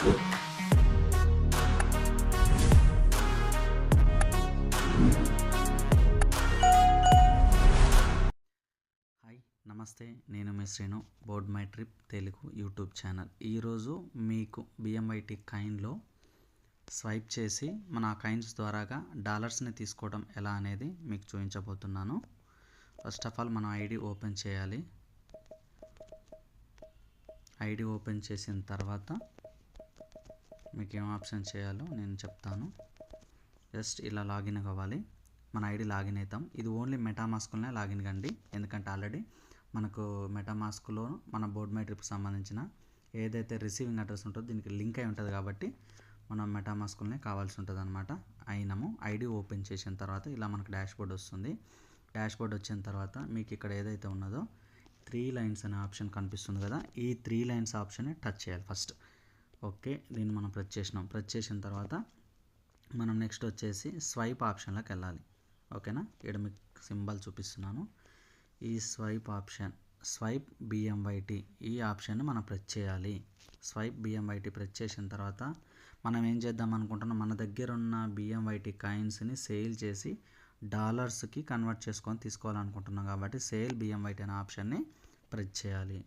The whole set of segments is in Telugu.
హాయ్ నమస్తే. నేను మీ Srinu. Board my trip Telugu YouTube channel. ఈరోజు మీకు బిఎంఐటి కైన్లో స్వైప్ చేసి మన ఆ కైన్స్ ద్వారాగా డాలర్స్ని తీసుకోవడం ఎలా అనేది మీకు చూపించబోతున్నాను. ఫస్ట్ ఆఫ్ ఆల్ మనం ఐడి ఓపెన్ చేయాలి. ఐడి ఓపెన్ చేసిన తర్వాత మీకు ఏం ఆప్షన్ చేయాలో నేను చెప్తాను. జస్ట్ ఇలా లాగిన్ కావాలి మన ఐడి లాగిన్ అవుతాం. ఇది ఓన్లీ మెటామాస్క్లోనే లాగిన్ కండి. ఎందుకంటే ఆల్రెడీ మనకు మెటామాస్క్లో మన బోర్డ్ మై ట్రిప్కి సంబంధించిన ఏదైతే రిసీవింగ్ అడ్రస్ ఉంటుందో దీనికి లింక్ అయి ఉంటుంది కాబట్టి మనం మెటామాస్క్లోనే కావాల్సి ఉంటుంది అనమాట అయినాము ఐడి ఓపెన్ చేసిన తర్వాత ఇలా మనకు డాష్ బోర్డ్ వస్తుంది. డాష్ బోర్డ్ వచ్చిన తర్వాత మీకు ఇక్కడ ఏదైతే ఉన్నదో త్రీ లైన్స్ అనే ఆప్షన్ కనిపిస్తుంది కదా. ఈ త్రీ లైన్స్ ఆప్షన్ని టచ్ చేయాలి ఫస్ట్. ఓకే దీన్ని మనం ప్రెస్ చేసినాం. ప్రెస్ చేసిన తర్వాత మనం నెక్స్ట్ వచ్చేసి స్వైప్ ఆప్షన్లోకి వెళ్ళాలి. ఓకేనా? ఇక్కడ మీకు సింబల్ చూపిస్తున్నాను. ఈ స్వైప్ ఆప్షన్ స్వైప్ బిఎంవైటి ఈ ఆప్షన్ని మనం ప్రెస్ చేయాలి. స్వైప్ బిఎంవైటి ప్రెస్ చేసిన తర్వాత మనం ఏం చేద్దాం అనుకుంటున్నాం? మన దగ్గర ఉన్న బిఎంవైటి కాయిన్స్ని సేల్ చేసి డాలర్స్కి కన్వర్ట్ చేసుకొని తీసుకోవాలనుకుంటున్నాం కాబట్టి సేల్ బిఎంవైటి అనే ఆప్షన్ని ప్రెస్ చేయాలి.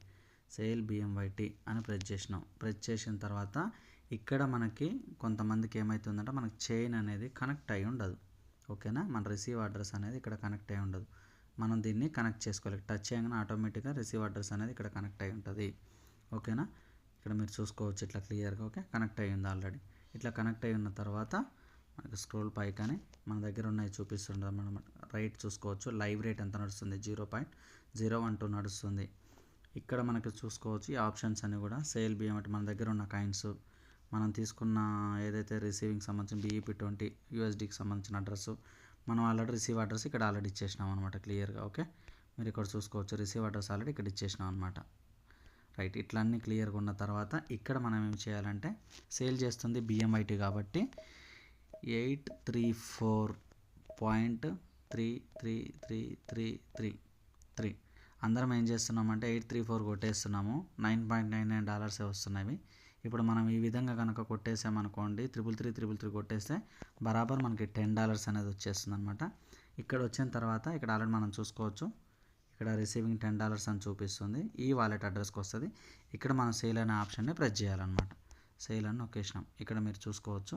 సేల్ బిఎంవైటీ అని ప్రెస్ చేసినాం. ప్రెస్ చేసిన తర్వాత ఇక్కడ మనకి కొంతమందికి ఏమవుతుందంటే మనకి చైన్ అనేది కనెక్ట్ అయి ఉండదు. ఓకేనా? మన రిసీవ్ అడ్రస్ అనేది ఇక్కడ కనెక్ట్ అయి ఉండదు. మనం దీన్ని కనెక్ట్ చేసుకోవాలి. టచ్ చేయగానే ఆటోమేటిక్గా రిసీవ్ అడ్రస్ అనేది ఇక్కడ కనెక్ట్ అయి ఉంటుంది. ఓకేనా? ఇక్కడ మీరు చూసుకోవచ్చు ఇట్లా క్లియర్గా ఓకే? కనెక్ట్ అయి ఉంది ఆల్రెడీ ఇట్లా కనెక్ట్ అయి ఉన్న తర్వాత మనకి స్క్రోల్ కానీ మన దగ్గర ఉన్నాయి చూపిస్తుండదు మనం రైట్ చూసుకోవచ్చు. లైవ్ రేట్ ఎంత నడుస్తుంది? Zero point zero one two నడుస్తుంది. ఇక్కడ మనకి చూసుకోవచ్చు ఈ ఆప్షన్స్ అన్నీ కూడా. సేల్ బియ్యం అంటే మన దగ్గర ఉన్న కాయిన్స్ మనం తీసుకున్న ఏదైతే రిసీవింగ్ సంబంధించిన బీఈపీ ట్వంటీ యూఎస్డీకి సంబంధించిన అడ్రస్ మనం ఆల్రెడీ రిసీవ్ అడ్రస్ ఇక్కడ ఆల్రెడీ ఇచ్చేసినాం అనమాట క్లియర్గా ఓకే మీరు ఇక్కడ చూసుకోవచ్చు రిసీవ్ అడ్రస్ ఆల్రెడీ ఇక్కడ ఇచ్చేసినాం అనమాట రైట్ ఇట్లన్నీ క్లియర్గా ఉన్న తర్వాత ఇక్కడ మనం ఏం చేయాలంటే సేల్ చేస్తుంది బిఎంఐటీ కాబట్టి eight three four point three three three three three three అందరం ఏం చేస్తున్నామంటే ఎయిట్ త్రీ ఫోర్ కొట్టేస్తున్నాము. నైన్ పాయింట్ నైన్ నైన్ డాలర్సే వస్తున్నాయి ఇప్పుడు మనం ఈ విధంగా కనుక కొట్టేసామనుకోండి త్రిపుల్ త్రీ త్రిపుల్ త్రీ కొట్టేస్తే బరాబర్ మనకి టెన్ డాలర్స్ అనేది వచ్చేస్తుంది అనమాట ఇక్కడ వచ్చిన తర్వాత ఇక్కడ ఆల్రెడీ మనం చూసుకోవచ్చు. ఇక్కడ రిసీవింగ్ టెన్ డాలర్స్ అని చూపిస్తుంది. ఈ వాలెట్ అడ్రస్కి వస్తుంది. ఇక్కడ మనం సేల్ అనే ఆప్షన్ని ప్రెస్ చేయాలన్నమాట. సేల్ అని నొక్కేసినాం ఇక్కడ మీరు చూసుకోవచ్చు.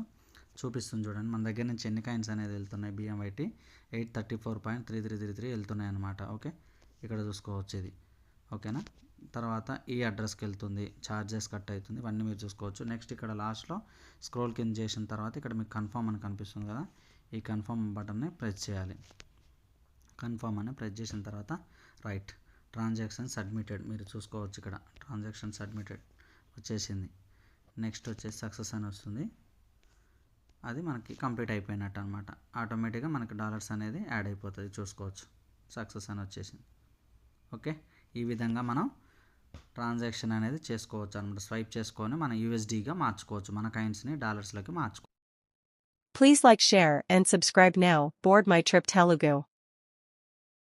చూపిస్తుంది చూడండి. మన దగ్గర నుంచి ఎన్ని కాయిన్స్ అనేది వెళ్తున్నాయి? BMIT eight thirty four point three three three three వెళ్తున్నాయి అనమాట ఓకే? ఇక్కడ చూసుకోవచ్చు ఇది ఓకేనా? తర్వాత ఈ అడ్రస్కి వెళ్తుంది ఛార్జెస్ కట్ అవుతుంది ఇవన్నీ మీరు చూసుకోవచ్చు. నెక్స్ట్ ఇక్కడ లాస్ట్లో స్క్రోల్ కింద చేసిన తర్వాత ఇక్కడ మీకు కన్ఫర్మ్ అని కనిపిస్తుంది కదా? ఈ కన్ఫర్మ్ బటన్ని ప్రెస్ చేయాలి. కన్ఫర్మ్ అని ప్రెస్ చేసిన తర్వాత రైట్ ట్రాన్సాక్షన్ సబ్మిటెడ్. మీరు చూసుకోవచ్చు ఇక్కడ ట్రాన్సాక్షన్ సబ్మిటెడ్ వచ్చేసింది. నెక్స్ట్ వచ్చేసి సక్సెస్ అని వస్తుంది. అది మనకి కంప్లీట్ అయిపోయినట్టు అనమాట ఆటోమేటిక్గా మనకి డాలర్స్ అనేది యాడ్ అయిపోతుంది. చూసుకోవచ్చు. సక్సెస్ అని వచ్చేసింది. ఓకే? ఈ విధంగా మనం ట్రాన్సాక్షన్ అనేది చేసుకోవచ్చు అనమాట స్వైప్ చేసుకొని మన యూఎస్డీగా మార్చుకోవచ్చు. మన కైన్స్ని డాలర్స్లోకి మార్చుకోవచ్చు please like share and subscribe now board my trip Telugu.